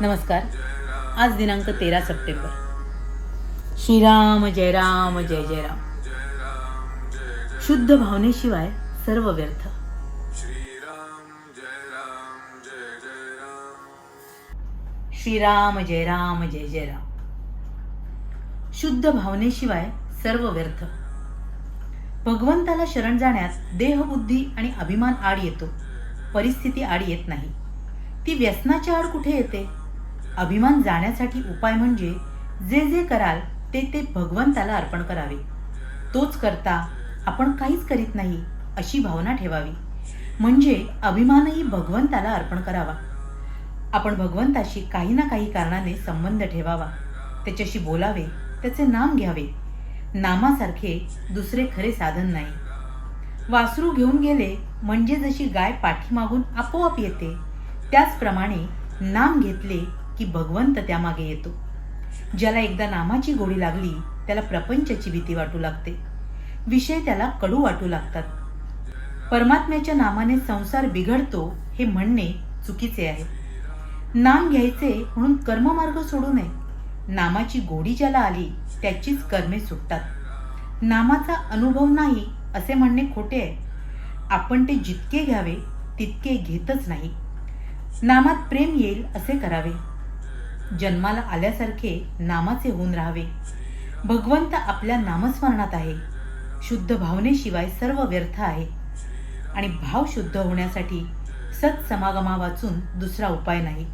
नमस्कार. आज दिनांक तेरा सप्टेंबर. श्रीराम जय राम जय जय राम. शुद्ध भावनेशिवाय सर्व व्यर्थ. श्रीराम जय राम जय जय राम. श्रीराम जय राम जय जय राम शुद्ध भावनेशिवाय सर्व व्यर्थ. भगवंताला शरण जाण्यास देहबुद्धी आणि अभिमान आड येतो. परिस्थिती आड येत नाही. ती व्यसनाची आड कुठे येते? अभिमान जाण्यासाठी उपाय म्हणजे जे जे कराल ते ते भगवंताला अर्पण करावे. तोच करता आपण काहीच करीत नाही अशी भावना ठेवावी. म्हणजे अभिमानही भगवंताला अर्पण करावा. आपण भगवंताशी काही ना काही कारणाने संबंध ठेवावा. त्याच्याशी बोलावे त्याचे नाम घ्यावे. नामासारखे दुसरे खरे साधन नाही. वासरू घेऊन गेले म्हणजे जशी गाय पाठीमागून आपोआप येते त्याचप्रमाणे नाम घेतले की भगवंत त्यामागे येतो. ज्याला एकदा नामाची गोडी लागली त्याला प्रपंचाची भीती वाटू लागते. विषय त्याला कडू वाटू लागतात. परमात्म्याच्या नामाने संसार बिघडतो हे म्हणणे चुकीचे आहे. नाम घ्यायचे म्हणून कर्ममार्ग सोडू नये. नामाची गोडी ज्याला आली त्याचीच कर्मे सुटतात. नामाचा अनुभव नाही असे म्हणणे खोटे आहे. आपण ते जितके घ्यावे तितके घेतच नाही. नामात प्रेम येईल असे करावे. जन्माला आल्यासारखे नामाचे होऊन राहावे. भगवंत आपल्या नामस्मरणात आहे. शुद्ध भावनेशिवाय सर्व व्यर्थ आहे. आणि भाव शुद्ध होण्यासाठी सत्समागमा वाचून दुसरा उपाय नाही.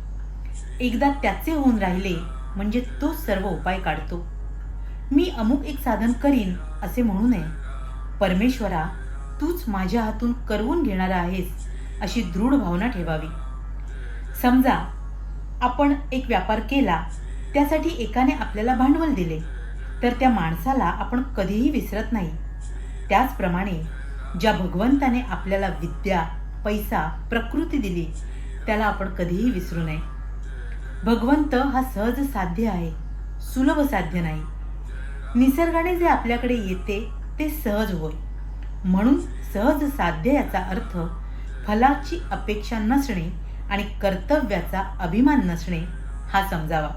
एकदा त्याचे होऊन राहिले म्हणजे तो सर्व उपाय काढतो. मी अमुक एक साधन करीन असे म्हणू नये. परमेश्वरा तूच माझ्या हातून करवून घेणारा आहेस अशी दृढ भावना ठेवावी. समजा आपण एक व्यापार केला त्यासाठी एकाने आपल्याला भांडवल दिले तर त्या माणसाला आपण कधीही विसरत नाही. त्याचप्रमाणे ज्या भगवंताने आपल्याला विद्या पैसा प्रकृती दिली त्याला आपण कधीही विसरू नये. भगवंत हा सहज साध्य आहे सुलभ साध्य नाही. निसर्गाने जे आपल्याकडे येते ते सहज होय. म्हणून सहज साध्य याचा अर्थ फलाची अपेक्षा नसणे आणि कर्तव्याचा अभिमान नसणे हा समजावा.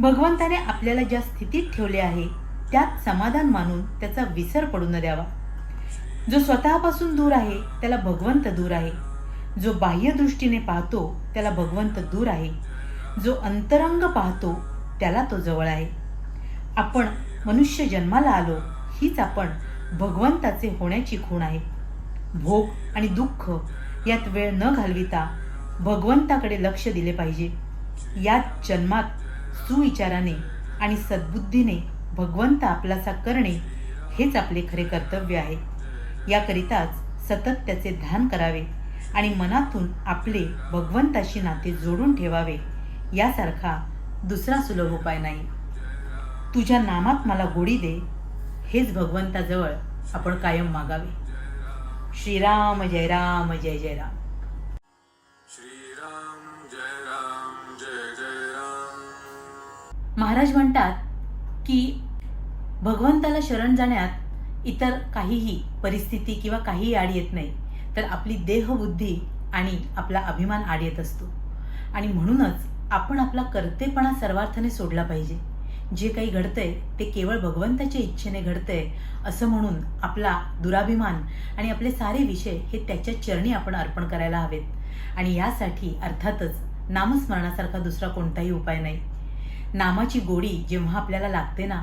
भगवंताने आपल्याला ज्या स्थितीत ठेवले आहे त्यात समाधान मानून त्याचा विसर पडू न द्यावा. जो स्वतःपासून दूर आहे त्याला भगवंत दूर आहे. जो बाह्यदृष्टीने पाहतो त्याला भगवंत दूर आहे. जो अंतरंग पाहतो त्याला तो जवळ आहे. आपण मनुष्य जन्माला आलो हीच आपण भगवंताचे होण्याची खूण आहे. भोग आणि दुःख यात वेळ न घालविता भगवंताकडे लक्ष दिले पाहिजे. यात जन्मात सुविचाराने आणि सद्बुद्धीने भगवंत आपलासा करणे हेच आपले खरे कर्तव्य आहे. याकरिताच सतत त्याचे ध्यान करावे आणि मनातून आपले भगवंताशी नाते जोडून ठेवावे यासारखा दुसरा सुलभ उपाय नाही. तुझ्या नामात मला गोडी दे हेच भगवंताजवळ आपण कायम मागावे. श्रीराम जय राम जय जय राम. महाराज म्हणतात की भगवंताला शरण जाण्यात इतर काहीही परिस्थिती किंवा काहीही आड येत नाही. तर आपली देहबुद्धी आणि आपला अभिमान आड येत असतो. आणि म्हणूनच आपण आपला कर्तेपणा सर्वार्थाने सोडला पाहिजे. जे काही घडतंय ते केवळ भगवंताच्या इच्छेने घडतंय असं म्हणून आपला दुराभिमान आणि आपले सारे विषय हे त्याच्या चरणी आपण अर्पण करायला हवेत. आणि यासाठी अर्थातच नामस्मरणासारखा दुसरा कोणताही उपाय नाही. नामाची गोडी जेव्हा आपल्याला लागते ना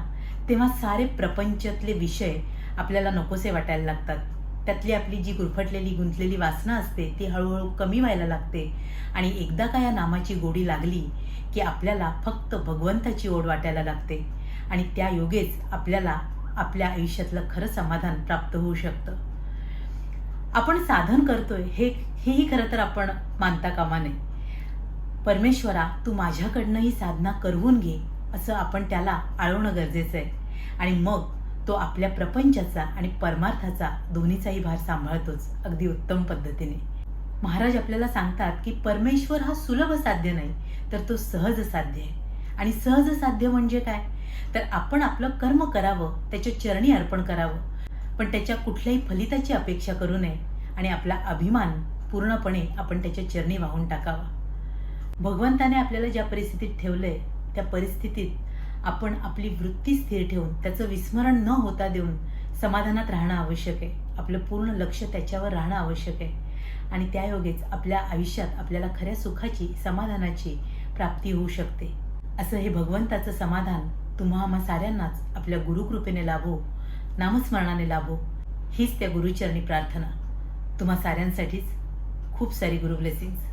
तेव्हा सारे प्रपंचातले विषय आपल्याला नकोसे वाटायला लागतात. त्यातली आपली जी गुरफटलेली गुंतलेली वासना असते ती हळूहळू कमी व्हायला लागते. आणि एकदा का या नामाची गोडी लागली की आपल्याला फक्त भगवंताची ओढ वाटायला लागते. आणि त्या योगेच आपल्याला आपल्या आयुष्यातलं खरं समाधान प्राप्त होऊ शकतं. आपण साधन करतोय हे हेही खरं तर आपण मानता कामा नये. परमेश्वरा तू माझ्याकडनं ही साधना करवून घे असं आपण त्याला आळवणं गरजेचं आहे. आणि मग तो आपल्या प्रपंचाचा आणि परमार्थाचा दोन्हीचाही भार सांभाळतोच अगदी उत्तम पद्धतीने. महाराज आपल्याला सांगतात की परमेश्वर हा सुलभ साध्य नाही तर तो सहज साध्य आहे. आणि सहज साध्य म्हणजे काय? तर आपण आपलं कर्म करावं त्याच्या चरणी अर्पण करावं पण त्याच्या कुठल्याही फलिताची अपेक्षा करू नये. आणि आपला अभिमान पूर्णपणे आपण त्याच्या चरणी वाहून टाकावा. भगवंताने आपल्याला ज्या परिस्थितीत ठेवलंय त्या परिस्थितीत आपण आपली वृत्ती स्थिर ठेवून त्याचं विस्मरण न होता देऊन समाधानात राहणं आवश्यक आहे. आपलं पूर्ण लक्ष त्याच्यावर राहणं आवश्यक आहे. आणि त्यायोगेच आपल्या आयुष्यात आपल्याला खऱ्या सुखाची समाधानाची प्राप्ती होऊ शकते. असं हे भगवंताचं समाधान तुम्हा आम्हा साऱ्यांनाच आपल्या गुरुकृपेने लाभो नामस्मरणाने लाभो. हीच त्या गुरुचरणी प्रार्थना. तुम्हा साऱ्यांसाठीच खूप सारी गुरु ब्लेसिंग्स